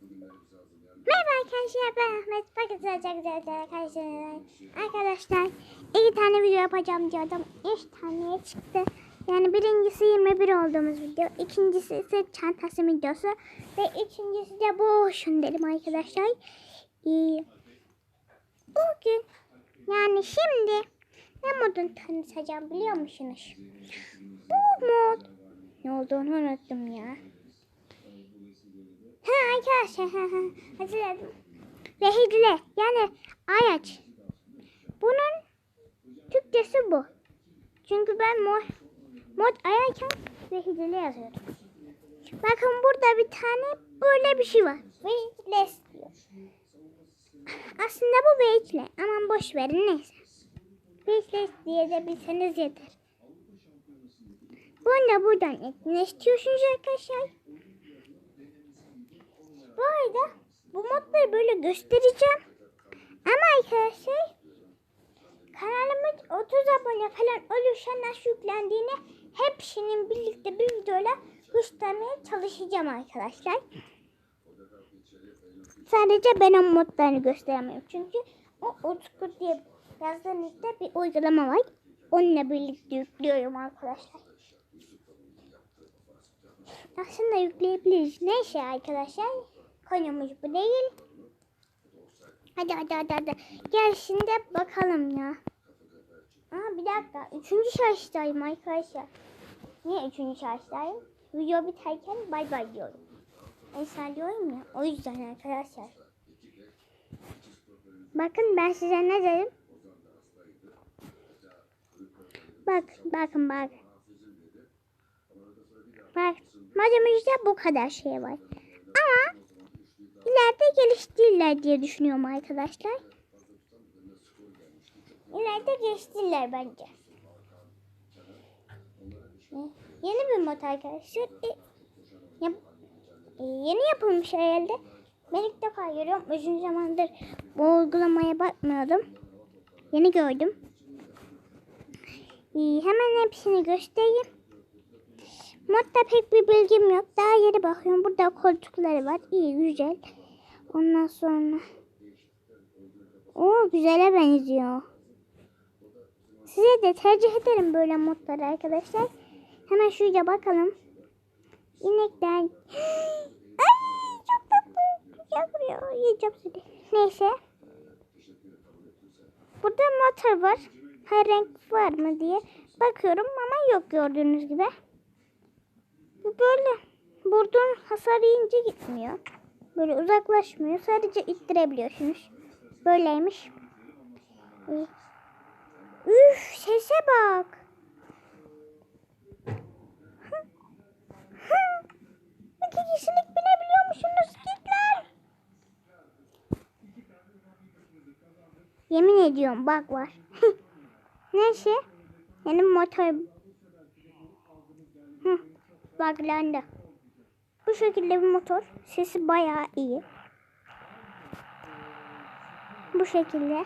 Merhaba arkadaşlar ben Ahmet. Bakın çok güzel arkadaşlar. Arkadaşlar iki tane video yapacağım diyordum. Üç taneye çıktı. Yani birincisi 21 olduğumuz video. ikincisi ise çantası videosu. Ve üçüncüsü de bu şun dedim arkadaşlar. Ee, bugün yani şimdi ne modunu tanıtacağım biliyor musunuz? Bu mod ne olduğunu unuttum ya. Ha arkadaşlar ha ha hatırladım. Rehidle yani ayaç. Bunun Türkçesi bu. Çünkü ben mod, mod ayarken rehidle yazıyordum. Bakın burada bir tane böyle bir şey var. Diyor. Aslında bu weightless. Aman boş verin neyse. Weightless diye de bilseniz yeter. Bunu da buradan ne istiyorsunuz arkadaşlar? Arada bu modları böyle göstereceğim. Ama arkadaşlar kanalımız 30 abone falan olursa nasıl yüklendiğini hepsinin birlikte bir videoyla göstermeye çalışacağım arkadaşlar. Sadece ben o modlarını gösteremiyorum. Çünkü o Utku diye yazdığınızda bir uygulama var. Onunla birlikte yüklüyorum arkadaşlar. Aslında yükleyebiliriz. Neyse arkadaşlar. Konumuz bu değil. Hadi hadi hadi hadi. Gel şimdi bakalım ya. Aa bir dakika. Üçüncü şarjdayım arkadaşlar. Niye üçüncü şarjdayım? Video biterken bay bay diyorum. Esra diyorum ya. O yüzden arkadaşlar. Bakın ben size ne dedim? Bak bakın bak. Bak malzememizde bu kadar şey var. Ama ileride geliştirirler diye düşünüyorum arkadaşlar. İleride geliştirirler bence. Yeni bir mod arkadaşlar. E, e, yeni yapılmış herhalde. Ben ilk defa görüyorum. Uzun zamandır bu uygulamaya bakmıyordum. Yeni gördüm. E, hemen hepsini göstereyim. Modda pek bir bilgim yok. Daha yeni bakıyorum. Burada koltukları var. İyi, güzel. Ondan sonra... O güzele benziyor. Size de tercih ederim böyle modları arkadaşlar. Hemen şuraya bakalım. İnekler. Ay çok tatlı. Buraya. Yiyeceğim seni. Neyse. Burada motor var. Her renk var mı diye bakıyorum ama yok gördüğünüz gibi. Bu böyle. Buradan hasar yiyince gitmiyor. Böyle uzaklaşmıyor. Sadece ittirebiliyorsunuz. Böyleymiş. Ee, Üf sese bak. İki kişilik binebiliyor musunuz gitler? Yemin ediyorum bak var. Neyse. Benim motor Hı, buglandı. Bu şekilde bir motor. Sesi bayağı iyi. Bu şekilde.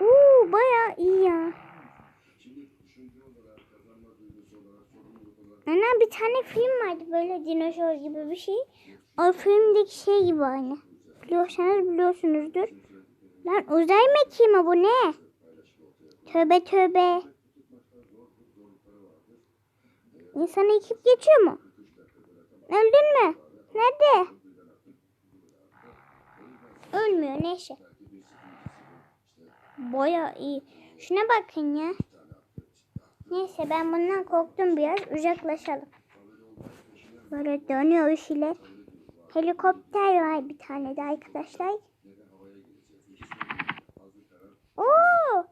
Uuu bayağı iyi ya. Ana bir tane film vardı böyle dinozor gibi bir şey. O filmdeki şey gibi aynı. Biliyorsanız biliyorsunuzdur. Lan uzay mekiği mi bu ne? Tövbe tövbe. İnsanı ekip geçiyor mu? Öldün mü? Nerede? Ölmüyor neyse. Baya iyi. Şuna bakın ya. Neyse ben bundan korktum biraz. Uzaklaşalım. Böyle dönüyor işler. Helikopter var bir tane de arkadaşlar. Oo!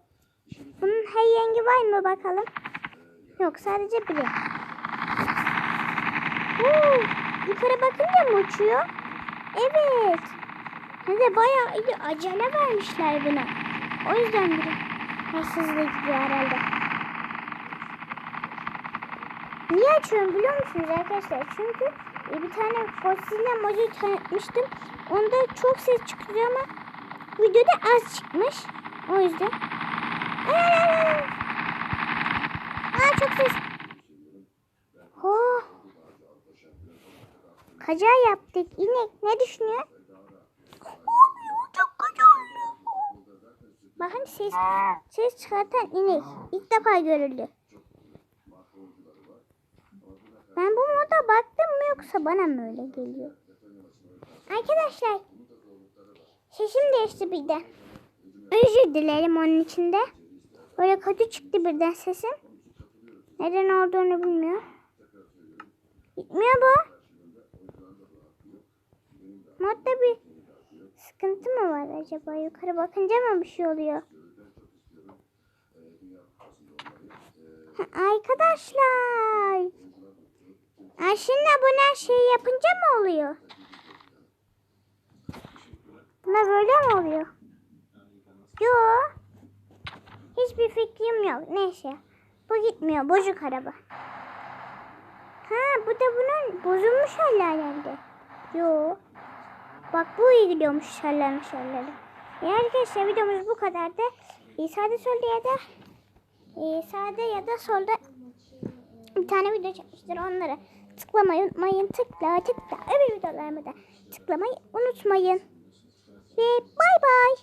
Bunun her rengi var mı bakalım? Yok sadece biri. Oo! Yukarı bakınca mı uçuyor? Evet. Hem de bayağı iyi acele vermişler buna. O yüzden biri hırsızlığı gidiyor herhalde. Niye açıyorum biliyor musunuz arkadaşlar? Çünkü e, bir tane fosille modül tanıtmıştım. Onda çok ses çıkıyor ama videoda az çıkmış. O yüzden. Aa, Aa çok ses. Kaza yaptık. İnek ne düşünüyor? Çok güzel. Bakın ses, ses çıkartan inek. İlk defa görüldü. Ben bu moda baktım mı yoksa bana mı öyle geliyor? Arkadaşlar sesim değişti bir de. Özür dilerim onun içinde. Böyle kötü çıktı birden sesim. Neden olduğunu bilmiyorum. Gitmiyor bu. Modda bir sıkıntı mı var acaba? Yukarı bakınca mı bir şey oluyor? Ha, Arkadaşlar. Aşınla buna şey yapınca mı oluyor? Buna böyle mi oluyor? Yok. Hiçbir fikrim yok. Neyse. Bu gitmiyor. Bozuk araba. Ha bu da bunun bozulmuş hali herhalde. Yok. Bak bu iyi gidiyormuş şarlarına şarları. E arkadaşlar videomuz bu kadardı. E, sağda solda ya da e, sağda ya da solda bir tane video çekmiştir. Onlara tıklamayı unutmayın. Tıkla tıkla. Öbür videolarıma da tıklamayı unutmayın. Ve bay bay.